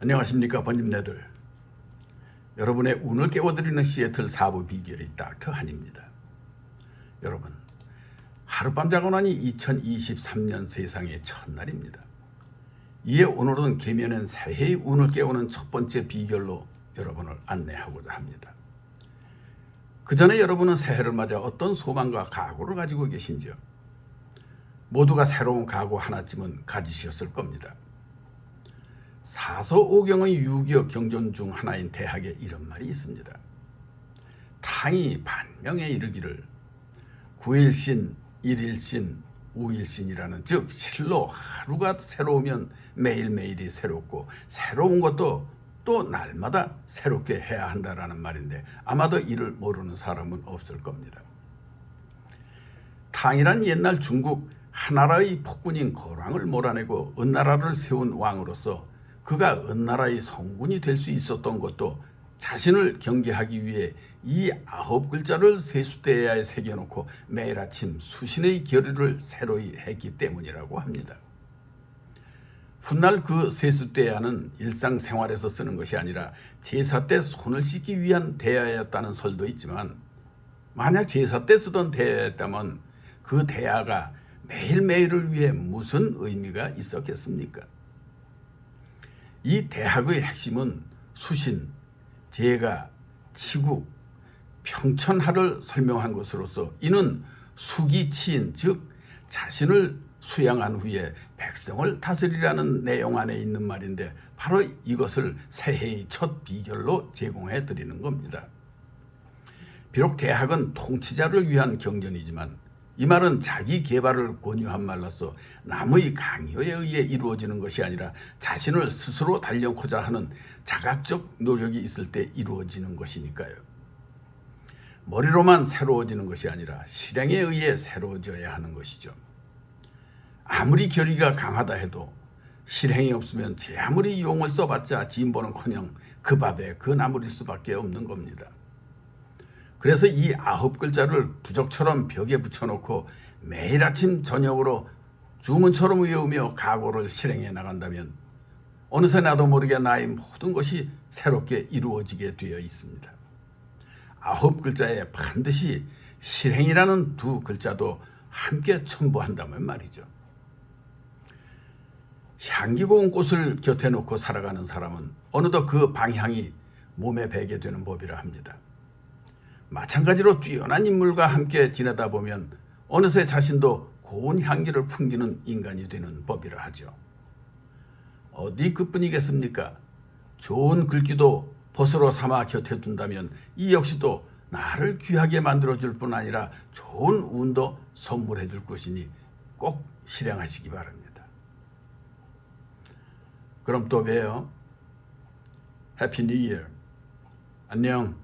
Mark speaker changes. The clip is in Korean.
Speaker 1: 안녕하십니까 번님네들 여러분의 운을 깨워드리는 시애틀 사부 비결이 닥터 한입니다 여러분 하룻밤 자고 나니 2023년 세상의 첫날입니다 이에 오늘은 계면엔 새해의 운을 깨우는 첫 번째 비결로 여러분을 안내하고자 합니다 그 전에 여러분은 새해를 맞아 어떤 소망과 각오를 가지고 계신지요? 모두가 새로운 각오 하나쯤은 가지셨을 겁니다. 사서오경의 유기어 경전 중 하나인 대학에 이런 말이 있습니다. 탕이 반명에 이르기를 구일신, 일일신, 우일신이라는 즉 실로 하루가 새로우면 매일매일이 새롭고 새로운 것도 또 날마다 새롭게 해야 한다라는 말인데 아마도 이를 모르는 사람은 없을 겁니다. 탕이란 옛날 중국 하나라의 폭군인 거랑을 몰아내고 은나라를 세운 왕으로서 그가 은나라의 성군이 될 수 있었던 것도 자신을 경계하기 위해 이 아홉 글자를 세수대야에 새겨놓고 매일 아침 수신의 결의를 새로이 했기 때문이라고 합니다. 훗날 그 세수대야는 일상생활에서 쓰는 것이 아니라 제사 때 손을 씻기 위한 대야였다는 설도 있지만 만약 제사 때 쓰던 대야였다면 그 대야가 매일매일을 위해 무슨 의미가 있었겠습니까? 이 대학의 핵심은 수신, 제가, 치국, 평천하를 설명한 것으로서 이는 수기치인 즉 자신을 수양한 후에 백성을 다스리라는 내용 안에 있는 말인데 바로 이것을 새해의 첫 비결로 제공해 드리는 겁니다. 비록 대학은 통치자를 위한 경전이지만 이 말은 자기 개발을 권유한 말로서 남의 강요에 의해 이루어지는 것이 아니라 자신을 스스로 단련코자 하는 자각적 노력이 있을 때 이루어지는 것이니까요. 머리로만 새로워지는 것이 아니라 실행에 의해 새로워져야 하는 것이죠. 아무리 결의가 강하다 해도 실행이 없으면 제 아무리 용을 써봤자 진보는커녕 그 밥에 그 나물일 수밖에 없는 겁니다. 그래서 이 아홉 글자를 부적처럼 벽에 붙여놓고 매일 아침 저녁으로 주문처럼 외우며 각오를 실행해 나간다면 어느새 나도 모르게 나의 모든 것이 새롭게 이루어지게 되어 있습니다. 아홉 글자에 반드시 실행이라는 두 글자도 함께 첨부한다면 말이죠. 향기 고운 꽃을 곁에 놓고 살아가는 사람은 어느덧 그 방향이 몸에 배게 되는 법이라 합니다. 마찬가지로 뛰어난 인물과 함께 지내다 보면 어느새 자신도 고운 향기를 풍기는 인간이 되는 법이라 하죠. 어디 그뿐이겠습니까? 좋은 글귀도 벗으로 삼아 곁에 둔다면 이 역시도 나를 귀하게 만들어 줄 뿐 아니라 좋은 운도 선물해 줄 것이니 꼭 실행하시기 바랍니다. 그럼 또 봬요. 해피 뉴 이어. 안녕.